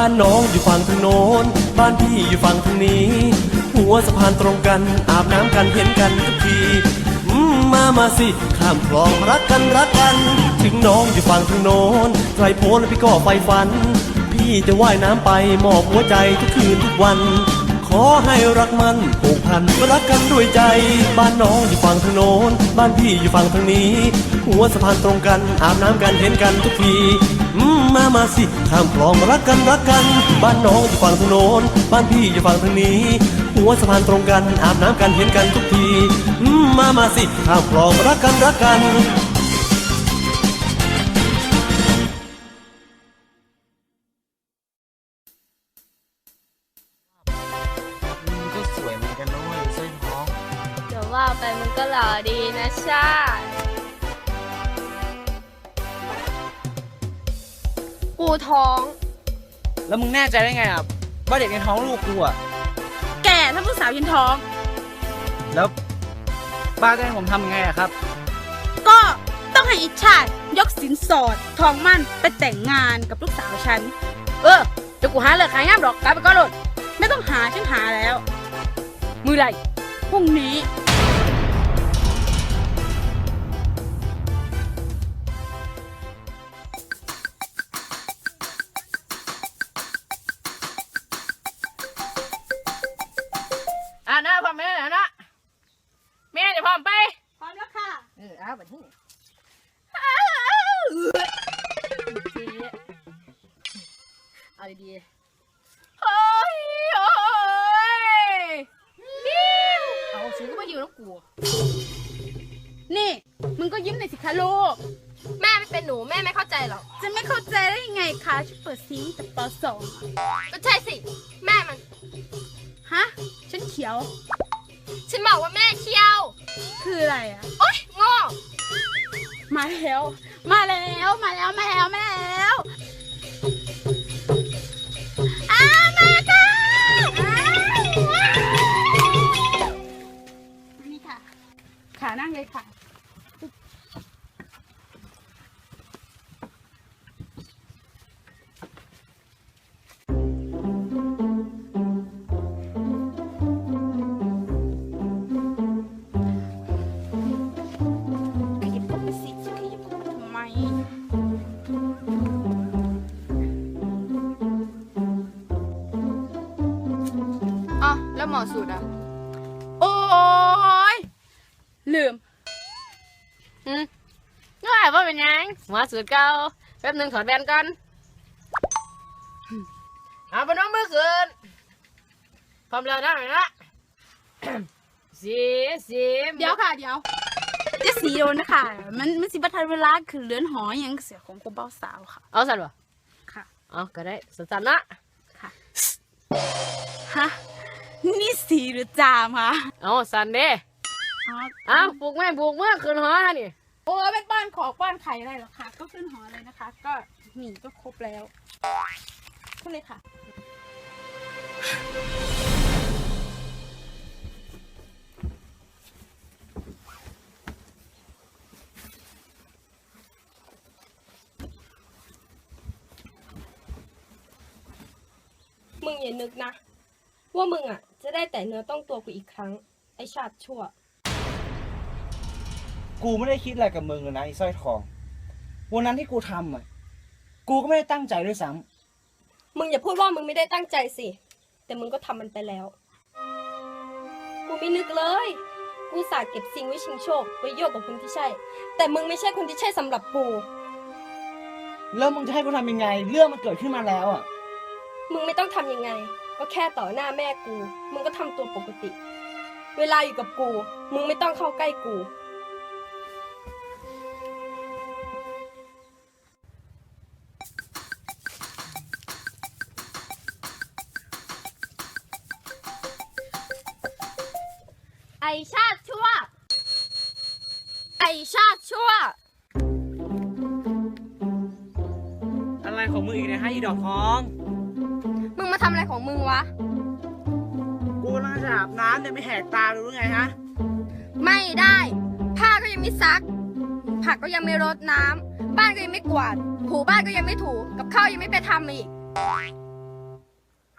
บ้านน้องอยู่ฝั่งทางโน้น บ้านพี่อยู่ฝั่งทางนี้ หัวสะพานตรงกัน อาบน้ำกันเห็นกันทุกทีอืมมามาสิ ข้ามคลองรักกันรักกัน ถึงน้องอยู่ฝั่งทางโน้นไกลโพ้นพี่ก็ไฟฝัน พี่จะว่ายน้ำไปมอบหัวใจทุกคืนทุกวัน ขอให้รักมัน พันรักกันด้วยใจ บ้านน้องอยู่ฝั่งทางโน้น บ้านพี่อยู่ฝั่งทางนี้ หัวสะพานตรงกันอาบน้ำกันเห็นกันทุกทีอืมมามาสิข้ามคลองมารักกันรักกัน บ้านน้องอยู่ฝั่งทางโน้น บ้านพี่อยู่ฝั่งทางนี้ หัวสะพานตรงกันอาบน้ำกันเห็นกันทุกทีอืมมามาสิข้ามคลองมารักกันรักกัน ดีนะชาติกูท้อง แล้วมึงแน่ใจได้ไงอะว่าเด็กในท้องลูกกูอะ แก่ถ้าผู้สาวยืนท้อง แล้วป้าจะให้ผมทำยังไงอะครับ ก็ต้องให้อิชาติยกสินสอดทองมั่นไปแต่งงานกับลูกสาวฉัน เออเดี๋ยวกูหาเลยขายงามดอกกลับไปก็โดนไม่ต้องหาฉันหาแล้ว มือไรพรุ่งนี้ ไม่เข้าใจได้ยังไงคะฉันเปิดซิงค์แต่ปสองก็ใช่สิ แม่มัน ฮะ ฉันเขียว ฉันบอกว่าแม่เชี่ยว คืออะไรอะ โอ๊ยโง่มาแล้ว มาแล้ว มาแล้ว มาแล้ว มาแล้วอ้าวมาค่ะอ้าวมานี่ค่ะขานั่งเลยค่ะ สูตรเก่าแป๊บหนึงถอดแว่นก่อนเอาไปน้องมือคืนพร้อมแล้วนะเห็นละสีสีเดี๋ยวค่ะเดี๋ยวจะสีโดนนะคะมันมันสิบัทันเวลาคือเลือนหอหยังเสียของกระเป๋าสาวค่ะ เอาสั่นวะค่ะเอาก็ได้สั่นๆนะค่ะฮะนี่สีหรือจามคะเอาสั่นเด้อ๋อเอาปลูกแม่ปลูกเมื่อคืนหอนี่ โอ้เป็นป้อนขอป้อนไข่อะไรหรอคะก็ขึ้นหอเลยนะคะ ก็หนีก็ครบแล้วขึ้นเลยค่ะ มึงอย่านึกนะ ว่ามึงอะ จะได้แต่เนื้อต้องตัวกูอีกครั้ง ไอชาติชั่ว กูไม่ได้คิดอะไรกับมึงเลยนะไอ้สร้อยทอง วันนั้นที่กูทำอะ กูก็ไม่ได้ตั้งใจด้วยซ้มึงอย่าพูดว่ามึงไม่ได้ตั้งใจสิ แต่มึงก็ทำมันไปแล้ว กูไม่นึกเลย กูสาเก็บสิ่งไว้ชิงโชคไว้โยกกับคนที่ใช่ แต่มึงไม่ใช่คนที่ใช่สำหรับกูำแล้วมึงจะให้กูทำยังไง เรื่องมันเกิดขึ้นมาแล้วอะ มึงไม่ต้องทำยังไง ก็แค่ต่อหน้าแม่กู มึงก็ทำตัวปกติ เวลาอยู่กับกู มึงไม่ต้องเข้าใกล้กู ของมึงอีกนี่ยให้อีดอกทอง มึงมาทำอะไรของมึงวะ กูกำลังจะอาบน้ำจะไม่แหกตาดูหรือไงฮะ ไม่ได้ ผ้าก็ยังไม่ซัก ผักก็ยังไม่รดน้ำบ้านก็ยังไม่กวาด ถูบ้านก็ยังไม่ถู กับข้าวยังไม่ไปทำอีก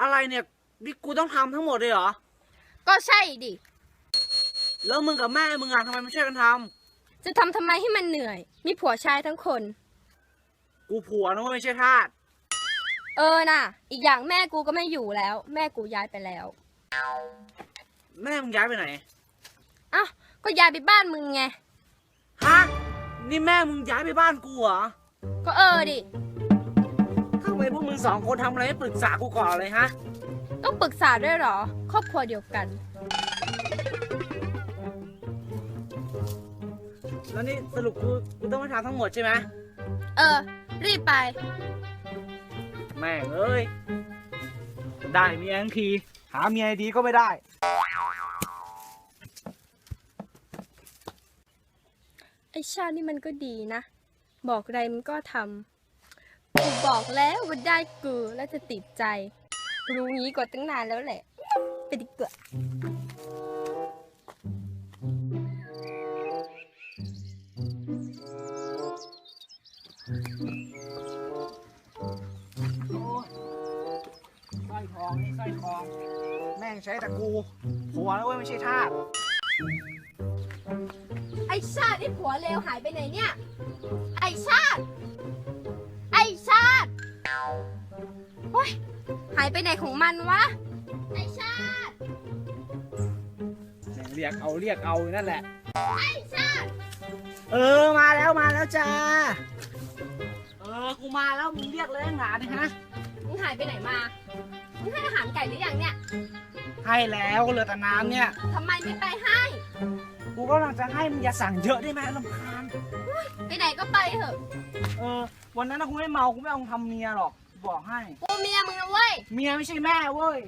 อะไรเนี่ยนี่กูต้องทำทั้งหมดเลยเหรอ ก็ใช่ดิ แล้วมึงกับแม่มึงอะทำไมไม่ช่วยกันทจะทำทำไมให้มันเหนื่อย มีผัวชายทั้งคน กูผัวนะว่าไม่ใช่ทาสเออน่ะ อีกอย่างแม่กูก็ไม่อยู่แล้ว แม่กูย้ายไปแล้วแม่มึงย้ายไปไหนอ้าวก็ย้ายไปบ้านมึงไง ฮะนี่แม่มึงย้ายไปบ้านกูเหรอก็เออดิ ทำไมพวกมึงสองคนทำอะไรไม่ปรึกษากูก่อนเลยฮะ ต้องปรึกษาด้วยเหรอ ครอบครัวเดียวกัน แล้วนี่สรุปกูกูต้องมาทำทั้งหมดใช่ไหม เออ รีบไป แม่งเอ้ย ได้เมียทั้งที หาเมียดีก็ไม่ได้ ไอชาตินี่มันก็ดีนะ บอกอะไรมันก็ทำกูบอกแล้วว่าได้กูแล้วจะติดใจ รู้งี้กว่าตั้งนานแล้วแหละ ไปดีกว่า อยทอง แม่งใช้แต่กูผัวแล้วเว้ยไม่ใช่ทาสไอชาติไอผัวเลวหายไปไหนเนี่ย ไอชาติ ไอชาติโอ้ยหายไปไหนของมันวะ ไอชาติ แม่งเรียกเอาเรียกเอาอยู่นั่นแหละ ไอชาติ เออมาแล้วมาแล้วจ้า เออกูมาแล้วมึงเรียกเลยหนาดิฮะ มึงหายไปไหนมา มึงให้อาหารไก่หรือยังเนี่ยให้แล้วเหลือแต่น้ำเนี่ยทำไมไม่ไปให้ กูก็กำลังจะให้มึงอย่าสั่งเยอะได้ไหมลำคาญไปไหนก็ไปเถอะ เออ วันนั้นนะกูไม่เมากูไม่เอามึงทำเมียหรอกบอกให้ กูเมียมึงนะเว้ยเมียไม่ใช่แม่เว้ย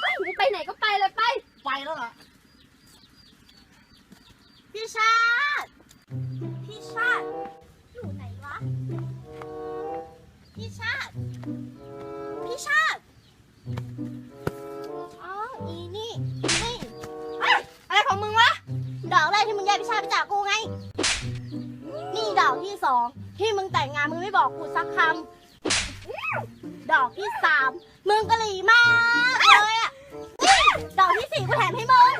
เฮ้ยมึงไปไหนก็ไปเลยไป ไปแล้วเหรอพี่ชาติ พี่ชาติ อยู่ไหนวะ พี่ชาติ พี่ชาติ ที่มึงแยกพิชาไปจากกูไง นี่ดอกที่สองที่มึงแต่งงานมึงไม่บอกกูสักคำดอกที่สามมึงกะหรี่มากเลยอะดอกที่สี่กูแถมให้มึง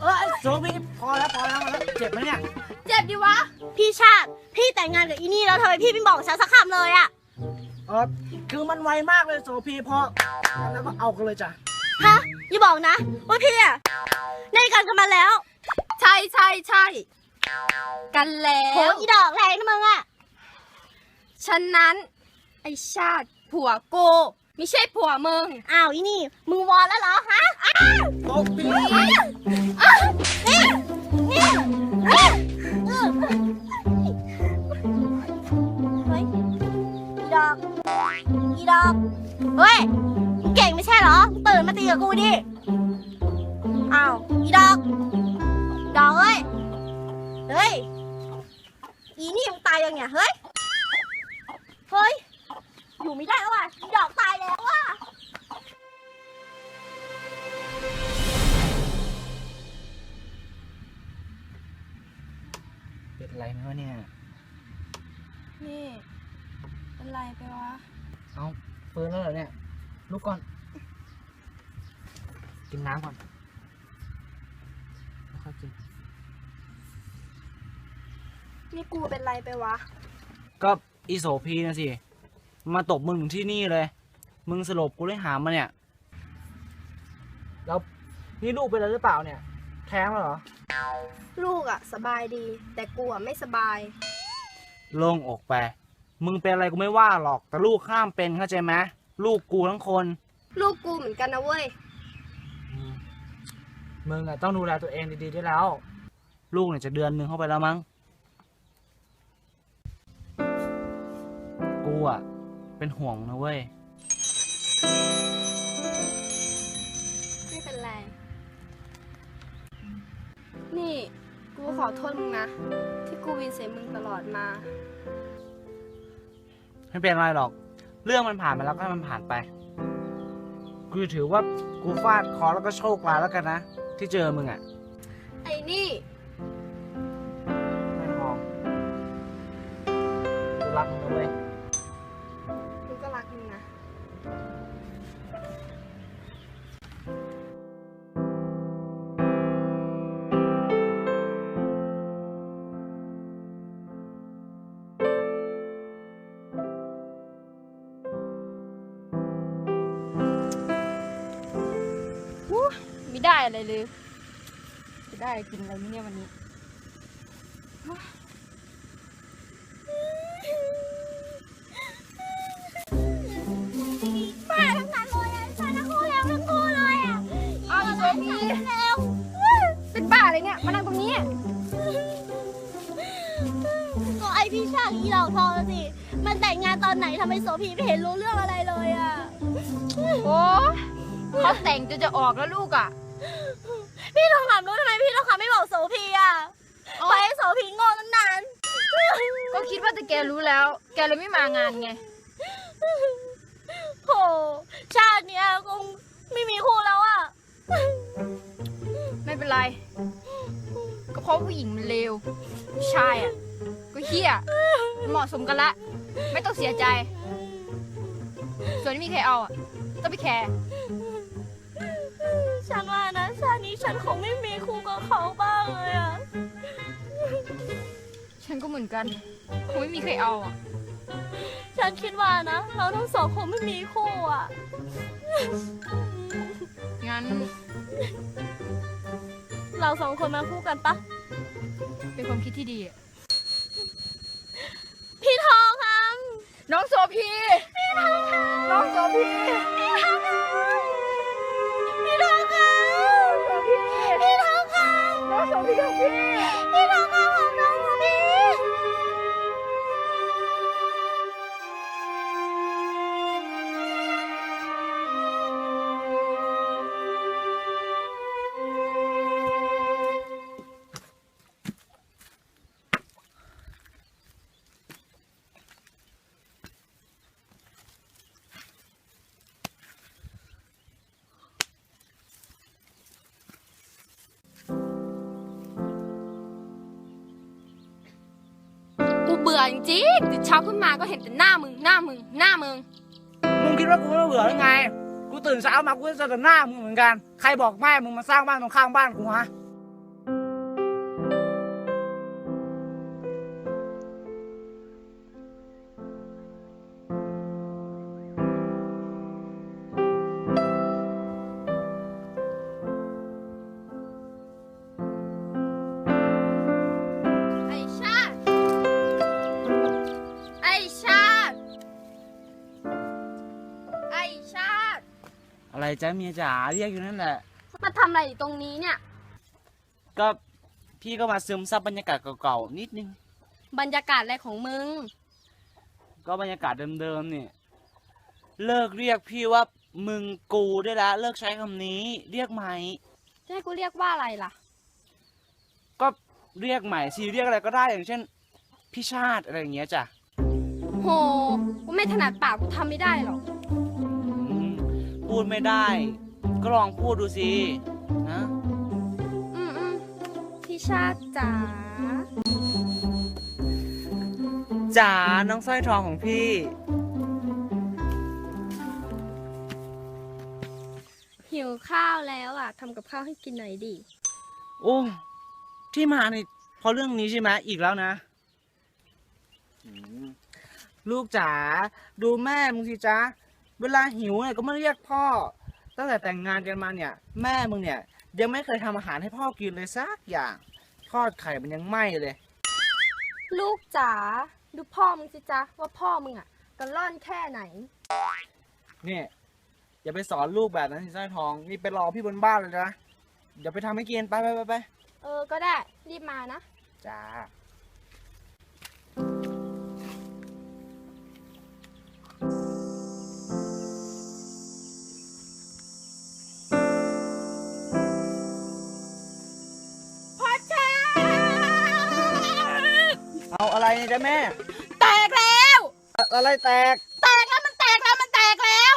เออโซพี่พอแล้วพอแล้วพอแล้วเจ็บไหมเนี่ย เจ็บดิวะ พี่ชาติ พี่แต่งงานกับอีนี่แล้วทำไมพี่ไม่บอกฉันสักคำเลยอะเออคือมันไวมากเลยโซพีพอแล้วก็เอากันเลยจ้ะฮะอย่าบอกนะว่าพี่อะในกันกันมาแล้ว ใช่ใช่ใช่กันแล้โหว อีดอกแรงนะมึงอะฉะนั้น ไอชาติผัวกูไม่ใช่ผัวมึง อ้าวอีนี่ มึงวอนแล้วเหรอฮะโซพีเฮ้ยอีดอกอีดอกเฮ้ยมึงเก่งไม่ใช่เหรอมึงตื่นมาตีกับกูดิอ้าวอีดอก ดอกเอ้ย เฮ้ย อีนี่มึงตายยังเนี่ย เฮ้ย เฮ้ย อยู่ไม่ได้แล้วว่ะอีดอกตายแล้วว่ะ เป็นไรไหมวะเนี่ย นี่ เป็นไรไปวะ เอาเฟิร์นแล้วเหรอเนี่ย ลุกก่อน กินน้ำก่อนแล้วค่อยกิน นี่กู เป็นไรไปวะ ก็อีโสพีนะสิ มาตบมึงถึงที่นี่เลย มึงสลบกูได้หามมาเนี่ย แล้วนี่ลูกเป็นอะไรหรือเปล่าเนี่ย แท้งแล้วเหรอ ลูกอะสบายดี แต่กูอะไม่สบาย โล่งอกไป มึงเป็นอะไรกูไม่ว่าหรอก แต่ลูกข้ามเป็นเข้าใจไหมลูกกูทั้งคน ลูกกูเหมือนกันนะเว้ย มึงอะต้องดูแลตัวเองดีๆได้แล้ว ลูกเนี่ยจะเดือนหนึ่งเข้าไปแล้วมั้ง อะเป็นห่วงนะเว้ย ไม่เป็นไร นี่กูขอโทษมึงนะ ที่กูวินเสียมึงตลอดมา ไม่เป็นไรหรอก เรื่องมันผ่านไปแล้วก็ให้มันผ่านไป กูถือว่ากูฟาดเคอแล้วก็โชคร้ายแล้วกันนะ ที่เจอมึงอะไอ้นี่ อะไรเลย จะได้กินอะไรไหมเนี่ยวันนี้บ้าทั้งนั้นเลยอะฉันทั้งคู่แล้วทั้งคู่เลยอะเอาอีโซพีแล้วเป็นบ้าอะไรเนี่ย มานั่งตรงนี้ ก็ไอพี่ช่างอีดอกทองสิ มันแต่งงานตอนไหนทำไมโสพีไม่เห็นรู้เรื่องอะไรเลยอะ โอ้เขาแต่งจนจะออกแล้วลูกอะ พี่ทองคำรู้ทำไมพี่ทองคำไม่บอกโสพีอะไปให้โสพีโง่ตั้งนานก็คิดว่าแต่แกรู้แล้ว แกเลยไม่มางานไง โหชาติเนี้ยคงไม่มีคู่แล้วอะ ไม่เป็นไร ก็เพราะผู้หญิงมันเลวผู้ชายอะ ก็เฮี้ยมันเหมาะสมกันละ ไม่ต้องเสียใจ ส่วนที่มีใครเอาอะ ต้องไปแคร์ ฉันว่านะชาตินี้ฉันคงไม่มีคู่กับเขาบ้างเลยอะฉันก็เหมือนกัน คงไม่มีใครเอาอะ ฉันคิดว่านะ เราทั้งสองคงไม่มีคู่อะงั้นเราสองคนมาคู่กันปะเป็นความคิดที่ดีอะพี่ทองคน้องโซพีำพี่ทองคำน้องโซพีพี่ทองคำ บื่อจริงๆตื่นเช้าขึ้นมาก็เห็นแต่หน้ามึง หน้ามึง หน้ามึง มึงคิดว่ากูไม่เบื่อหรือไง กูตื่นเช้ามากูจะเจอแต่หน้ามึงเหมือนกัน ใครบอกแม่มึงมาสร้างบ้านตรงข้างบ้านกูฮะ อะไรจ้าเมียจ๋าเรียกอยู่นั่นแหละ มาทำอะไรอยู่ตรงนี้เนี่ย ก็พี่ก็มาซึมซับบรรยากาศเก่าๆนิดนึง บรรยากาศอะไรของมึง ก็บรรยากาศเดิมๆเนี่ยเลิกเรียกพี่ว่ามึงกูได้แล้วเลิกใช้คำนี้ เรียกใหม่ จะให้กูเรียกว่าอะไรล่ะ ก็เรียกใหม่สิเรียกอะไรก็ได้อย่างเช่น พี่ชาติอะไรอย่างเงี้ยจ้ะ โห กูไม่ถนัดปากกูทำไม่ได้หรอกอืม พูดไม่ได้ ก็ลองพูดดูสินะอืมอืมพี่ชาติจ๋าจ๋าน้องสร้อยทองของพี่ หิวข้าวแล้วอะทำกับข้าวให้กินหน่อยดิโอ้ที่มานี่เพราะเรื่องนี้ใช่ไหมอีกแล้วนะอืมลูกจ๋าดูแม่มึงสิจ๊ะ เวลาหิวเนี่ยก็ไม่เรียกพ่อ ตั้งแต่แต่งงานกันมาเนี่ย แม่มึงเนี่ย ยังไม่เคยทำอาหารให้พ่อกินเลยสักอย่างทอดไข่มันยังไหม้เลย ลูกจ๋าดูพ่อมึงสิจ๊ะว่าพ่อมึงอะกระล่อนแค่ไหน เนี่ยอย่าไปสอนลูกแบบนั้นสิสร้อยทอง นี่ไปรอพี่บนบ้านเลยนะอย่าไปทำให้กินไปไปไปไปเออก็ได้รีบมานะ จ้า นี่ยจ๊ะแม่ แตกแล้วอะไรแตก แตกแล้วมันแตกแล้วมันแตกแล้ว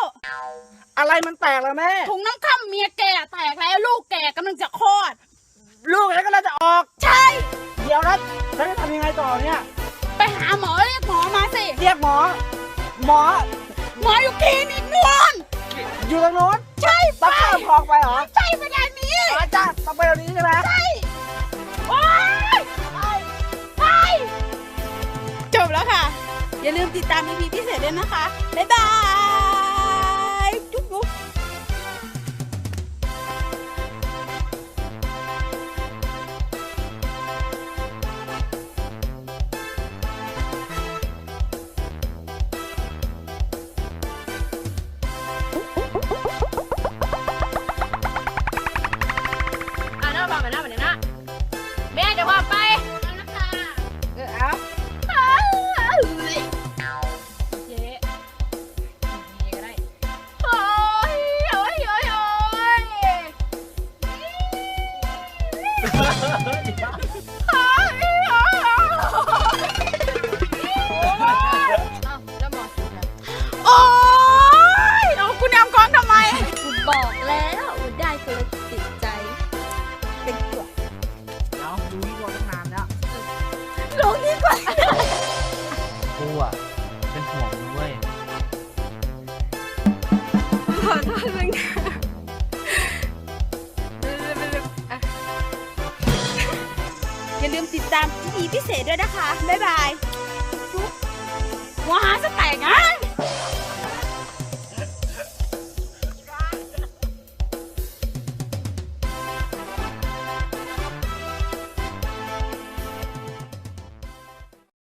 อะไรมันแตกแล้วแม่ ถุงน้ำข้ามเมียแกแตกแล้วลูกแกกำลังจะคลอด ลูกฉันก็เลยจะออก ใช่ เดี๋ยวนะฉันจะทำยังไงต่อเนี่ยไปหาหมอเรียกหมอมาสิ เรียกหมอ หมอหมออยู่คลินิกนวลอยู่ตรงโน้นใช่ต้องข้ามคลองไปเหรอใช่ไปงานนี้ อาจารย์ต้องไปตรงนี้ใช่ไหม ใช่ โอ๊ย อย่าลืมติดตามอีพีพิเศษด้วยนะคะ บ๊ายบายจุ๊บจุ๊บอะน้ามาหน้ามาเนี่ยนะแม่จะว่าไป พิเศษด้วยนะคะ บ๊ายบายว้าส